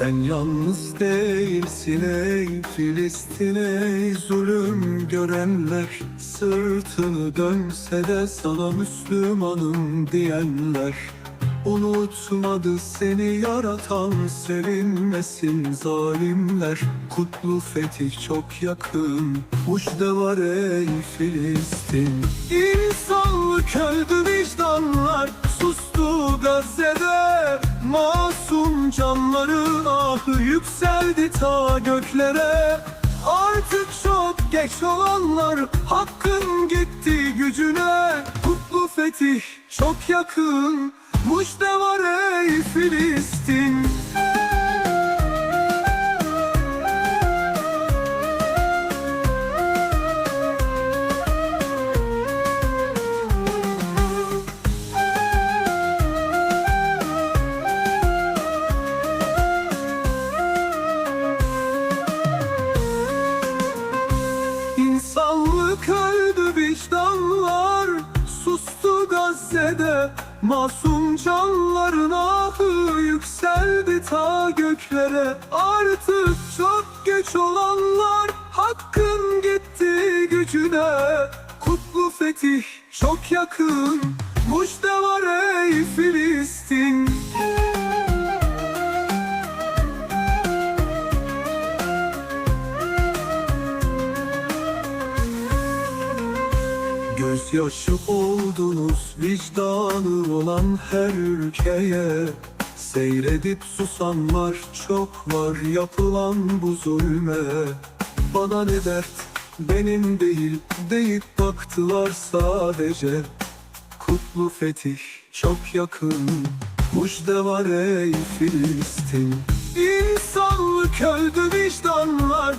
Sen yalnız değilsin ey Filistin ey zulüm görenler. Sırtını dönse de sana Müslümanım diyenler. Unutmadı seni yaratan sevinmesin zalimler. Kutlu fetih çok yakın Müjde var ey Filistin. İnsanlık öldü vicdanlar Sustu Gazze'de yükseldi ta göklere. Artık çok geç olanlar Hakkın gitti gücüne. Kutlu fetih çok yakın Müjde var ey Filistin vicdanlar Sustu Gazze'de. Masum canların ahı Yükseldi ta göklere. Artık çok geç olanlar Hakkın gitti gücüne. Kutlu fetih çok yakın. Müjde var ey Filistin Gözyaşı oldunuz vicdanı olan her ülkeye. Seyredip susanlar çok var yapılan bu zulme. Bana ne dert benim değil deyip baktılar sadece. Kutlu fetih çok yakın. Müjde var ey Filistin. İnsanlık öldü vicdanlar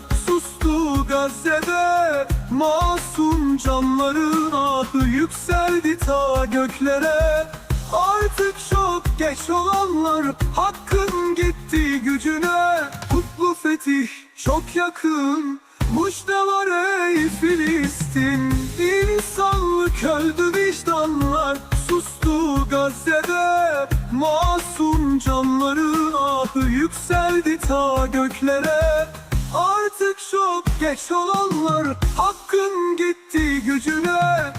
göklere. Artık çok geç olanlar Hakkın gitti gücüne. Kutlu fetih çok yakın Müjde var ey Filistin. İnsanlık öldü vicdanlar Sustu Gazze'de. Masum canların ahı Yükseldi ta göklere. Artık çok geç olanlar Hakkın gitti gücüne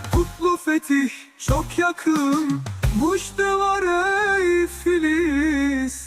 fetih çok yakın. Müjde var ey Filistin